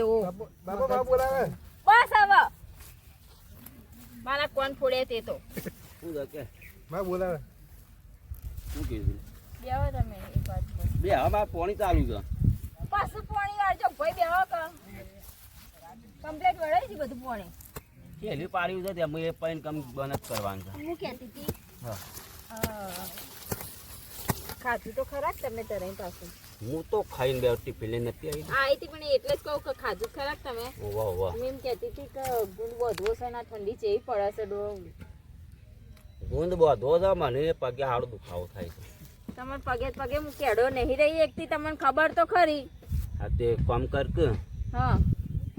એવો. બસ હવે. મારા કોણ ફોડે તે તો. માં બોલાવે. શું કીધું બેહો તમે એક વાત બે હા બા પાણી ચાલુ છે. પાછું પાણી વાળજો ભાઈ બેહો ક કમ્પ્લેટ વળાઈ છે બધું પાણી. કેલી પાડ્યું છે તેમ એ પાણી કમ બંધ કરવાનું છે. હું કહેતી હતી હા. હા. ખાધું તો ખરા જ તમે તરાઈ પાછું. હું તો ખાઈને બે ટિફિન લઈને નથી આવી. આ હતી પણ એટલે જ કહું કે ખાધું ખરા તમે. વાહ વાહ મેં એમ કહેતી હતી કે ગુંદ વધવો છે ના ઠંડી ચેવી પડે છે ડો ગુંદ બધો છે મને પગે હાડ દુખાવો થાય છે. તમારે પગે પગે હું કેડો નહીં રહી એકથી તમને ખબર તો ખરી. હા તે કામ કર કે. હા.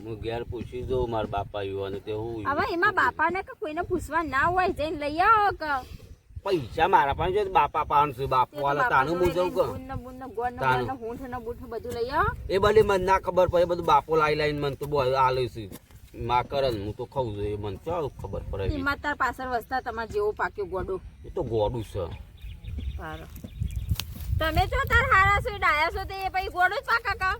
હું ઘેર પૂછી દઉં મારા બાપા આવ્યો અને તે હું હવે એમાં બાપાને કે કોઈને પૂછવા ના હોય જઈને લઈ આવો કે. પૈસા મારા પાસે છે બાપા પાંચસો બાપુ વાળા તાનું હું જઉં કે તાનું. બધું લઈ આવો. એ બધી મને ના ખબર પડે બધું બાપો લાઈ લાઈને મને તો બહુ આલે છે. માં કરે હું તો ખાઉં છું એ મને ચાલ ખબર પડે એમાં તાર પાછળ વસતા તમારે જેવો પાક્યો ગોડો. એ તો ગોડું છે. તમે જો તાર હારા છો ડાયા છો તે એ પછી ગોડો જ પાકા કા?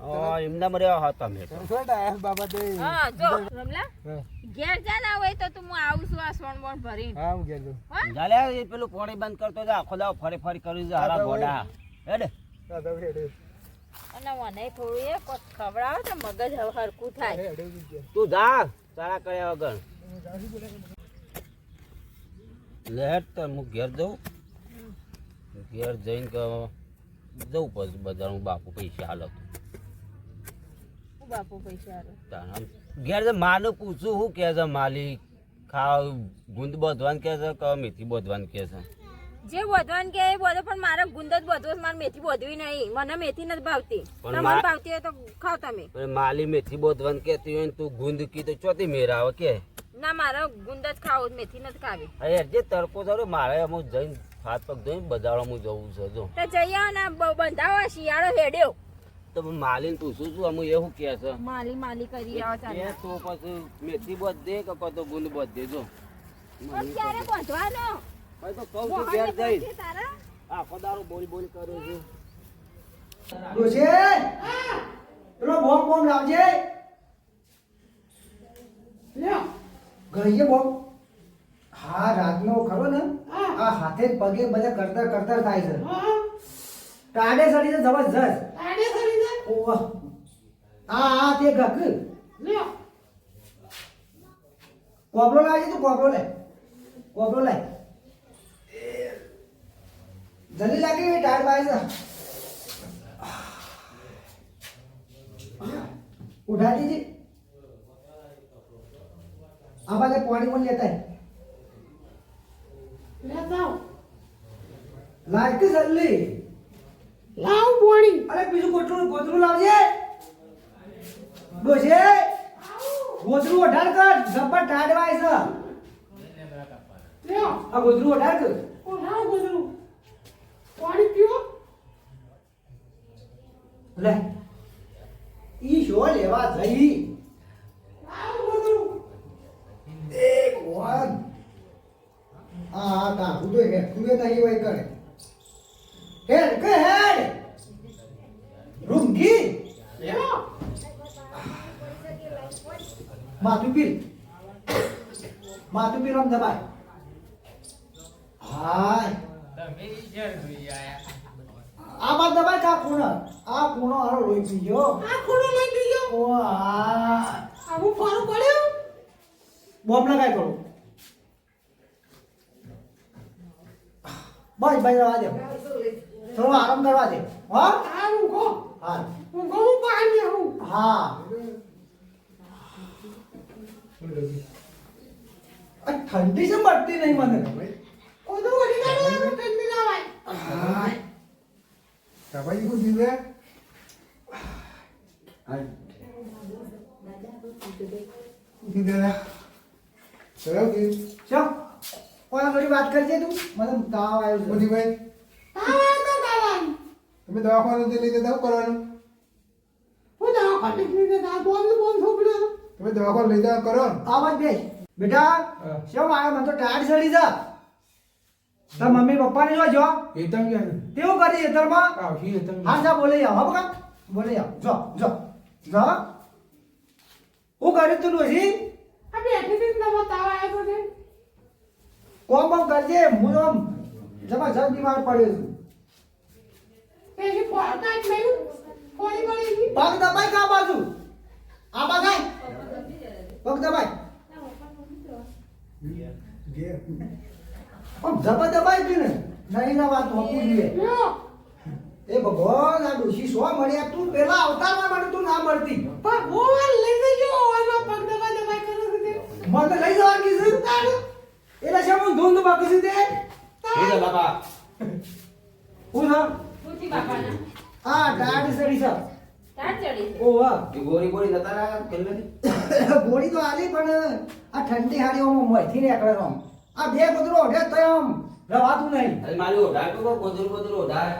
એમના મરે હા તમે તો. શું ડાયા બાબા હા જો રમલા? ઘેર જા ના હોય તો તું હું આવું છું આ સોણ બોણ ભરીને. હા હું ઘેર જઉં. ચાલે એ પેલું પાણી બંધ કરતો જા આખો દાવ ફરી ફરી કર્યું છે હારા ગોડા. હેડે. અને મને થોડું એ કોક ખવડાવો તો મગજ હવે થાય. તું જા તારા કર્યા વગર. લેટ તો હું ઘેર જઉં. ઘેર જઈને જવું પછી બધા હું બાપુ પૈસા હાલત બાપુ પૈસા. ઘેર જે માનું પૂછું શું કે છે માલિક ખાવ ગુંદ બધવાનું કે છે કે મેથી બધવાનું કે છે? જે વધવાનું કે એ બધો પણ મારે ગુંદ જ બધો છે, મારે મેથી બધવી નહીં. મને મેથી નથી ભાવતી. પણ તમને ભાવતી હોય તો ખાવ તમે. માલી મેથી બોધવાન કેતી હોય ને તું ગુંદ કી તો ચોથી મેર આવે કે? ના મારે ગુંદ જ ખાવો મેથી નથી ખાવી. અરે જે તડકો થયો મારે અમુક જઈને હાથ પગ ધોઈને બજારમાં જવું છે જો. જઈ આવો ને બંધાવો શિયાળો હેડ્યો. તો માલીને પૂછું છું અમુક એવું કે છે. માલી માલી કરી આવો ચાલો. તો પછી મેથી બધ દે કે તો ગુંદ બધ જો. પણ ક્યારે બાંધવાનો? ભાઈ તો કહું છું ઘેર તારા? આખો દારો બોલ બોલ કર્યો છે. ડોશી પેલો બોમ્બ બોમ્બ લાવજે. લ્યો. ગઈએ બોમ હા રાતનો ખરો ને? આ હાથે પગે બધા કરતર કરતર થાય છે. ટાડે સડી છે જબરજસ્ત. ओवा हा हा ते घाक. कोपरोला आहे तो कोपरोला आहे. कोपरोला आहे. जरी लागली टाळ पाहायचा उठा दीजिए आम्हाला पाणी पण येत आहे. लायक चालली લાવ પાણી અરે બીજું કોટલું ગોદરું લાવજે. ડોજે ગોદરું અઢાર કર. જબ્બર ટાડવાય છે. આ ગોદરું અઢાર કર. ઓઢાર ગોદરું પાણી પીઓ. લે. ઈ શો લેવા જઈ. લાવ ગોદરું એક વન આ આ કાકુ તો હેઠું નહીં હોય કરે. હેડ કે હેડ રૂંગી માથું Matupil. માથું on the દબાય હાય આમાં દબાય કા ખૂણો આ ખૂણો હારો લોહી પી ગયો ઓ આ બોમ્બ લગાય કરો બસ ભાઈ આવા દે થોડો આરામ કરવા દે. હો? હા. હા. આ ઠંડી છે પડતી નહીં મને. હા. કાપાઈ ગયું જીવે ઉઠી દાદા ચલો કે ચમ કોના જોડી વાત કરજે તું. મને તાવ આવ્યો છે. મોદીભાઈ તમે દવાખાને લઈ જતા શું કરવાનું? તમે દવાખાને લઈ જાઓ કરો. આવાજ બે. બેટા શું શેમ આવ્યો મને તો ટાયર ચડી જા તાર મમ્મી પપ્પાને જોજો એ તમે ક્યાં તેવું કરી એતરમાં આવશી એ તમે હા જા બોલે આવ હા બકા. બોલે આવ. જો જો. જો. હું કર્યું તું ડોશી? કોમ કોમ કરજે. હું જમા આમ જબરજસ્ત બીમાર પડ્યો છું. પગ દબાઈ કા બાજુ? આ બાજુ પગ દબાઈ આમ જબર દબાઈ ગયું ને નહીં ના વાત હોપું જોઈએ. એ ભગવાન આ ડોશી સો મળ્યા? તું પેલા અવતારમાં મને તું ના મળતી. મને લઈ જવા કીધું. એટલે છે હું ધૂંધ બાકી છું તે શું છે હું છે? પૂછી બાપાના. આ ડાડ સડી છે. તાર ચડી છે. ઓ વાહ. એ ગોરી ગોરી નતા રહ્યા પહેલેથી? ગોળી તો આલી પણ આ ઠંડી હાડીઓમાં મોયથી ને એકડે આમ. આ બે કૂતરો ઓઢે તો આમ રવાતું નહીં. અરે મારી ઓઢાર તો ગોદરું ગોદરું ઓઢાર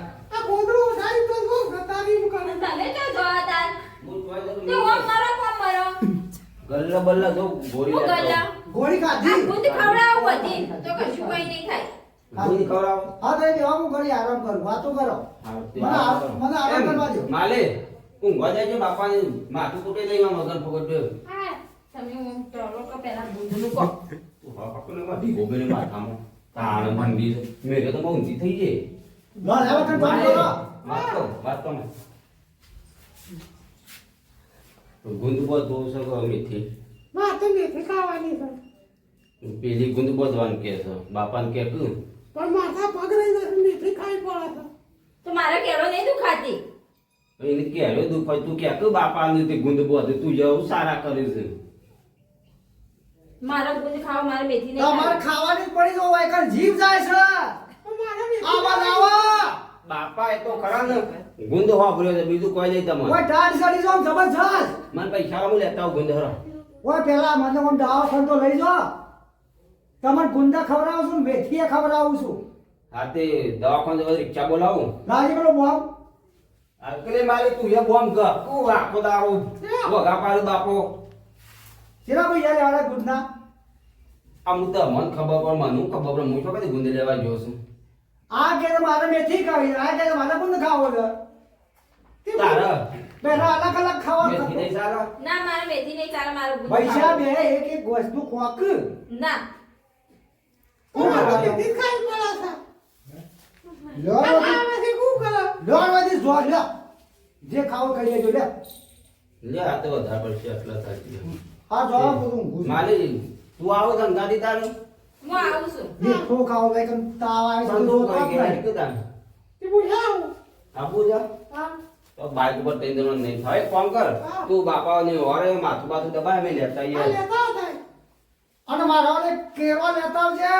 તમે જો જોવા તાર. હું જોઈ જતો તે ઓમ મારો કોમ મારો. ગલ્લા બલ્લા જો ગોરી હું લેતો. ગલ્લા? ગોળી આ ખાધી ખવડાવું હતી તો કશું કોઈ નહીં થાય ગોરી. હા લેવા હું ઘડી આરામ કરું. વાતો કરો. હા, મને આરામ કરવા દો. માલે ઊંઘવા જાય છે બાપાને? માથું તૂટે એમાં મગન ફોગટ દે. તમે ઓમ ટળો કે પેલા ગુંદનું કહો. તું હા પકડને મારી ગોબેને માથામાં. તાણ મંડી મેરે તો ઊંધી થઈ જાય. લો લેવા તને ફોન કરો. વાત તો, વાત તો માં. ગુંદ બધો છે કે મીઠી. પેલી ગુંદ બધવાનું કે છે. બાપાને કે કું તો મારા કેળો નહીં દુખાતી? એને કહેલો દુખાય. તું કે બાપા ને તે ગુંદ બોધ. તું જવું સારા કરે છે. મારા ગુંદ ખાવ મારે મેથી નહીં તમારે ખાવાની જ પડી જો વાયકર જીવ જાય છે. આવા આવા બાપા એ તો ખરા ને ગુંદ વાપર્યો છે બીજું કોઈ નહીં તમારે. ઓય ડાડ સડી જો જબરજસ્ત. મને પૈસા હું લેતા ગુંદ હરો. ઓય પેલા મને કોણ દવાખાને તો લઈ જો તમને ગુંદા ખવડાવું છું મેથીએ ખવડાવું છું. હા તે દવાખાને જવા રિક્ષા બોલાવું. લાજી પેલો બોમ. અકલે મારે તું એ બોમ કર તું આખો દારો વગા પાડું બાપો. શેરા ભાઈ યાર આડા ગુંદા? આમ તો મને ખબર પણ મને ખબર પણ હું તો કદી ગુંદે લેવા ગયો છું. આ કે મારે મેથી ખાવી આ કે તો મારે ગુંદ ખાવો છે. તારા. પેલા અલગ અલગ ખાવા મેથી નહીં સારા ના મારે મેથી નહીં ચાલે મારો પૈસા બે એક એક વસ્તુ ખોક ના જો જે ખાવું ખાઈ લેજો લે. લે આ તો વધારે પડશે આટલા થાકી આ જો બધું ઊંઘું છું. માલી તું આવો ધંધાથી તારું? હું આવું છું. મીઠું ખાવ like કમ તાવ આવે તો તો કઈ કે ગયા તે બુઝાવ આબુ જા. તો બાઈક ઉપર ત્રણ જણ નહીં થાય. કોમ કર. તું બાપાને ઓરે માથું બાથું દબાય મે લેતા આવીએ. અને મારા ઓલે કેળો લેતા આવજે.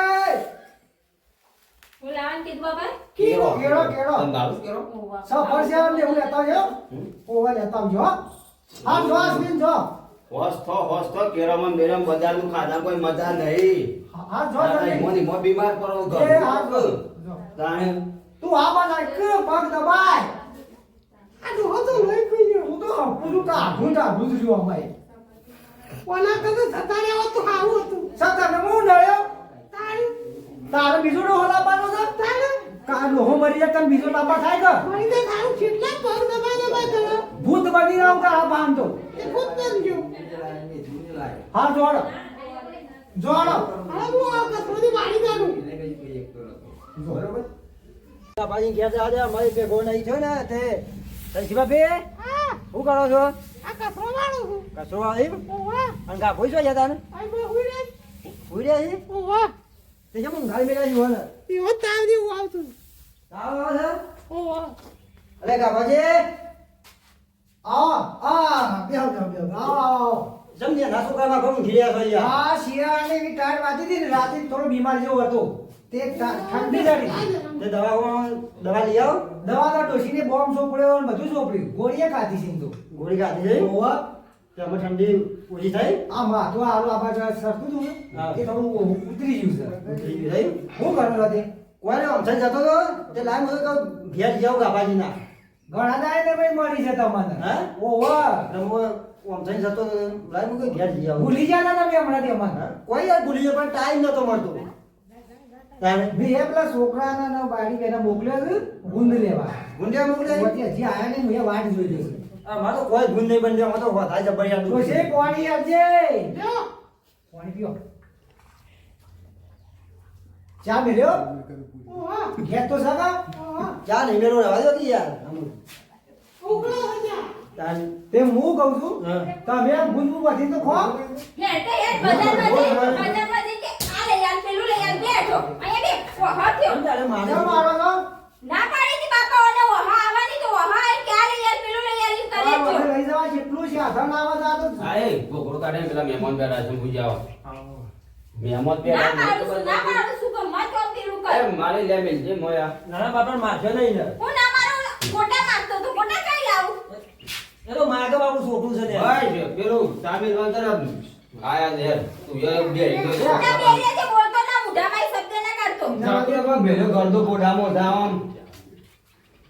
હું કીધું બાબા કેળો કેળો, કેળો. તને દારૂ? કેળો ઓવા. સફરજન ને એવું લેતા આવજો ઓવા લેતા આવજો હા. જો અશ્વિન જો. હોશ થો હોશ થો કેળામાં બેરામ બજારનું ખાધા કોઈ મજા નહીં. હા જો જલ્દી. બીમાર પડો એ હા જો તાણે. તું આ બાજુ આય, પગ દબાય? તું તો પૂરું કાઢું કાઢું જ જો અમાય સતર ને હું નળ્યો. તારે. બીજો ડોહો લાવવાનો છે? કા ડોહો મરી જાય તને બીજો લાવવા થાય કે? ભૂત બની રહ્યો કે આ બાંધો હા જોડો. જોડો. બરોબર. બાપાજી ઘેર જા દે અમારી ભેગો નહીં થયો ને તે તલસી ભાભી શું કરો છો? કચરો આવી અને કા કોઈ છો જતા ને રહ્યા છે તે જેમ ઊંઘાડી મેળા જીવો ને. તાવ આવે છે? અરે કાપાજી આવો આ બેહો બેહો બેહો આવો. સમજે ના છોકરામાં ઘણું ઘીર્યા છો આ શિયાળાની એવી ટાઈટ વાતી હતી ને રાતે થોડો બીમાર જેવો હતો. તે ઠંડી જાડી તે દવા દવા લઈ આવો? દવા તો ડોશીને બોમ્બ સોંપડ્યો અને બધું સોંપડ્યું. ગોળીએ ખાધી છે તો. ગોળી ખાધી છે ઓવા તેમાં ઠંડી ઓછી થઈ? આ માથું આલું આ બાજુ સરખું હતું ને. એ થોડું ઉતરી ગયું છે. ઉતરી ગઈ થઈ શું કરેલો તે? કોઈને અમથન જતો તો? તે લાઈ મને કહું ઘેર જાવ ગાભાજી ના ઘણા દાય ને ભાઈ મળી છે તમને હે? ઓવર એટલે હું જતો તો લાઈ મને ઘેર જાવ ભૂલી ગયા હતા તમે હમણાંથી અમને હા? કોઈ યાર ભૂલી ગયો પણ ટાઈમ નતો મળતો. મેં એ પેલા છોકરાના ને બાળી બેને મોકલ્યો ગુંદ લેવા. ગુંડિયા મોકલ્યા હજી આયા નહીં મેં વાટ જોઈ જોઈ મારે કોઈ ગુંદ નહીં બન્યો મારે તો વધારે જબરિયા તો દુઃખ છે. પાણી આવજે પાણી પીઓ. ચા મેલ્યો? ઘેર તો સાબા ચા નહીં મેળવો રહેવા દો યાર. તે હું કહું છું હા. તમે ગુંદ બધી તો ખો. હેઠે હેઠ મને લઈ જવા જેટલું છે આધા ના આવે તો. હા ગોગળો કાઢે પેલા મહેમાન બેઠા છે ભૂઈ જાઓ મહેમાન ના પાડું ના પાડું છું કે મત ઓમ પેલું કર. મારે લે મેલ જે મોયા. નાના બાપા મારશે નહીં ને હું ના મારું ખોટા માગતો તો ખોટા કઈ લાવું? એ માગે બાપુ છોકરું છે ને ભાઈ પેલું આયા છે તું યાર બે બોલતો ના મુઢામાં શબ્દ કાઢતો. તું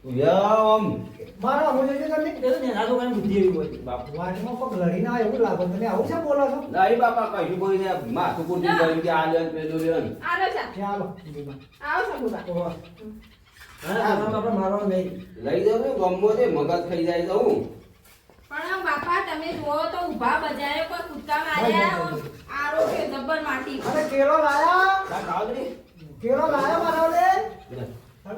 મારો અમો જોજો તમને એ તો નેના છોકરાની બુદ્ધિ એવી હોય. બાપ. વાટમાં પગ લડીને આવે એવું લાગે તમે આવું છે બોલો છો? નહીં બાપા કશું કોઈ ને માથું કુટી કરી કે આ લ્યો ને પેલું લ્યો ને. આલો ચા ચાલો આવો હા, નાના બાપા મારવાનો નહીં. લઈ જાવ ને ગમો છે મગજ થઈ જાય તો હું. પણ બાપા તમે જુઓ તો ઊભા બજારે કોઈ કૂદકા માર્યા કે જબ્બર માટી. અરે કેળો લાયા. કેળો લાયા મારા લે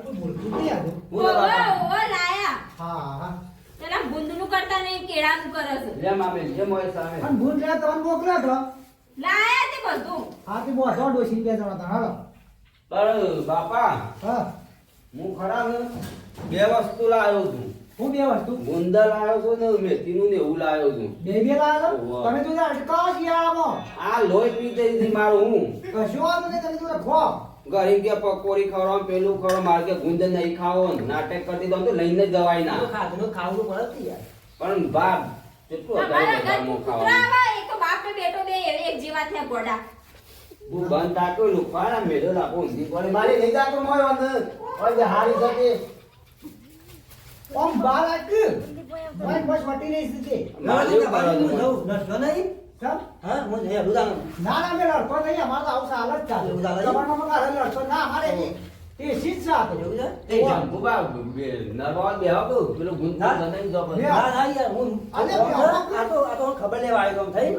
તું બોલતું નહીં હું. ઓવે લાયા. હા હા. પેલા ગુંદનું કરતા નહીં કેળાનું કરે છે. લે મામે જે મોય સામે. અને ભૂલ લે તમને મોકલ્યો તો. લાયા તે બધું. હા તે બોધો ડોસી બે જણા હતા. હાલો. પણ બાપા. હા. હું ખરા બે વસ્તુ લાવ્યો છું. હું બે વસ્તુ? ગુંદર લાવ્યો છું ને મેથીનું ને એવું લાવ્યો છું. બે બે લાવ્યો તમે તો અટકાવો શિયાળામાં આ લોહી પી દઈ મારું હું. કશું વાંધો નહીં તમે જોડે ખો. ગરીબ કે પકોડી ખવડાવો પેલું ખવડાવો મારે કે ગુંદર નહીં ખાવો નાટક કરતી તો તો લઈને જ જવાય ના. ખાધું ખાવું પડે યાર. પણ બાપ કેટલું હતા ઘર ખાવાનું. એક તો બાપ ને બેટો બે એક જેવા થયા ગોડા. હું બંધ તાક્યો લુખવાના મેળો લાગો ઊંધી પડે. મારી લઈ જાતો મોય વંદ ઓય હારી શકે ઓમ બાર આક મારી બસ વટી નહીં સ્થિતિ મારે જઉં. નસતો નહીં? હા, હું આવું જાણું. ના ના મેં લડતો નહીં અમારે તો આવું સાલ જ ચાલે? તમારા ઘરે લડતો ના અમારે એ શીત સાથે એવું છે? એ જંબુબા બે નરવા બેહો તો પેલો ગુંદ ના. ના, ના યાર, હું- અરે. આ તો- આ તો ખબર લેવા આવ્યો તો થઈ.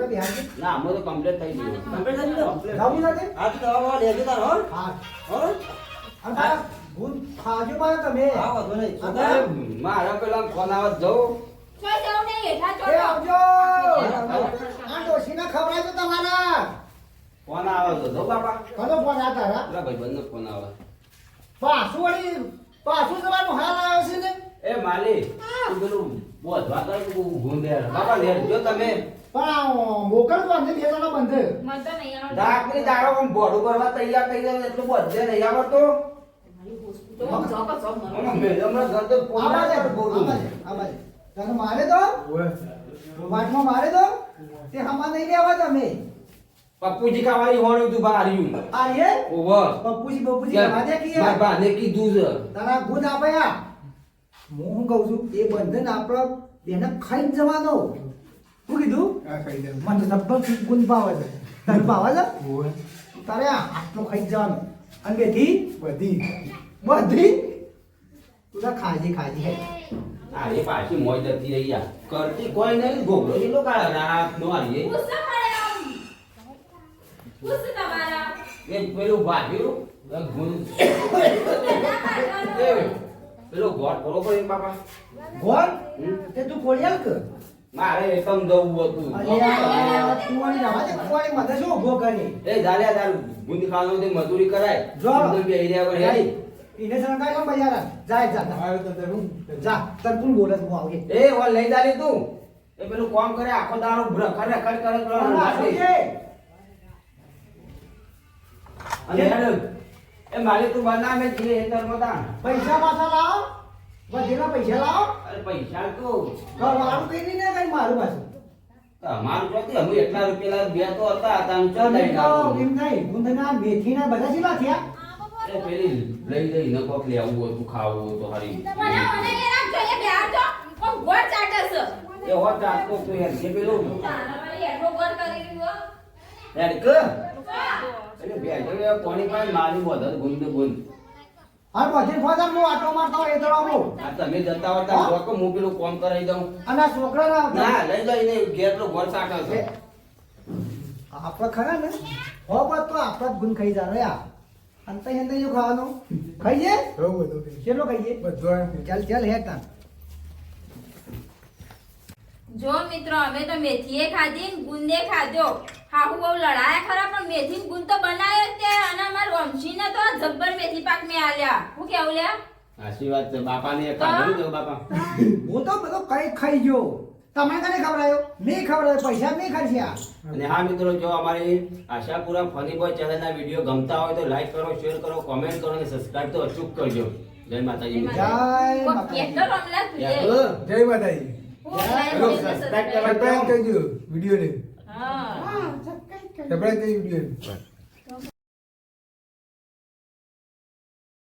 ના અમે તો કમ્પ્લીટ થઈ ગયું Complete થઈ ગયું? જવું નથી આ તો દવા બવા લેજો તાર, હો? હા હો? અને તારા ખાજો પાછો તમે હા, વાંધો નહીં. મારા પેલા ફોન આવત જવું કોઈ જવું નહીં હેઠા એ આવજો આ ખવડાય તો તમારા. ફોન આવે તો જો બાપા. કનો ફોન આ તારા પેલા ભાઈબંધનો ફોન આવે. પાછું વળી પાછું જવાનું હાલ આવે છે ને? એ માલી તું પેલું બોધવા કરે તું ગુંદ યાર બાપા લે જો તમે. પણ મોકલ બંધ જણા બંધ. મન તો નહીં આવડતું. ડાકની દાડો આમ ભોડું કરવા તૈયાર થઈ જાય એટલું બધે નહીં આવડતો. મરું. તો તને મારે તો વાટમાં મારે તો તે હમા નહીં લેવા તમે. પપ્પુજી ખાવાની હોણ્યું તું બહાર્યું આ એ ઓવર. પપ્પુજી બપ્પુજી લેવા દે બાર મારા દે કી દૂધ તારા ગુદ આપયા હું કહું છું? એ બંધન આપણો એને ખાઈ જવાનો. શું કીધું? આ ખાઈ જાય મને તો લગભગ ભાવે છે. તને ભાવે છે? તારે આ આટલો ખાઈ જવાનો. અને બેથી બધી. બધી? તું ખાજી ખાજી હે. આ એ પાછી મોજ જતી રહી યાર કરતી કોઈ નહીં ગોગડો એટલો કાળા. રાત નો આવીએ. એ પેલું ભાગ્યું. એ પેલો ગોટ બરોબર એ બાપા. ગોળ? તે તું ખોડિયાલ કર મારે એકમ જવું હતું કુંવારી રવા મધે શું ઊભો કરી? એ જાલ્યા તારું ગુંદ ખાવાનું તે મજૂરી કરાય. જો. બે રહ્યા પર હેડી એને સંકાય કેમ બજાર. જાય જા જા. આવે તો તે હું? જા તને કોણ બોલે હું આવગે એ લઈ જાલી તું. એ પેલું કોમ કરે આખો દાડો રખડ રખડ કરે કરે અને હેડ. એ મારે તું એ તરમતા પૈસા પાછા લાવો. વધેલા પૈસા લાવ. અરે પૈસા તો. ઘરવાળું કઈ નહીં ને કઈ મારું પાછું. તમારું અમે એટલા રૂપિયા બે તો હતા તમે ચો તો ના એમ નહીં બધા કેટલા થયા? એ પેલી લઈ લઈ ન કોક લેવું તો ખાવું હતું હારી. મને મને એ રાખ તો ગોળ એ ચાટતો તું પેલું. વળી ગોળ કરી રહ્યો. એટલે બેઠો એ પાણી પાણી મારી બોધા ગુંદ ગુંદ. હા બધી ફાધર હું આટો મારતો એ તો આવું. આ તમે જતા હોતા હા? જોકો હું પેલું કોમ કરાવી દઉં. અને આ છોકરાને ના લઈ એને ઘેર ઘર સાટો છે. આપણે ખરા ને? હો બસ તો આપણે જ ગુણ ખાઈ જા યા અંતે અંતે જો ખાવાનું? ખાઈએ? બહુ બધું કેટલો ખાઈએ? બધું ચાલ ચાલ હેડ જો મિત્રો અમે તો મેથીએ ખાધી ને ગુંદે ખાધો. હાહુ બહુ લડાયા ખરા પણ મેથી ને ગુંદ તો બનાવ્યો જ તે અને અમાર વંશીને તો જબ્બર મેથી પાક મેં આલ્યા. હું કેવું લ્યા? આશીર્વાદ છે. બાપાને એક કાઢી દો બાપા. હું તો બધો કઈ ખાઈ ગયો. તમે કને ખવડાયો? નહીં ખવડાયો પૈસા નહીં ખર્ચ્યા. અને હા મિત્રો જો અમારી આશાપુરા ફની બોય ચેનલના વીડિયો ગમતા હોય તો લાઈક કરો શેર કરો કોમેન્ટ કરો અને સબસ્ક્રાઇબ તો અચૂક કરજો. જય માતાજી. જય માતાજી. જય માતાજી. સબસ્ક્રાઇબ કરજો. હા. સબસ્ક્રાઇબ કરી વિડીયોને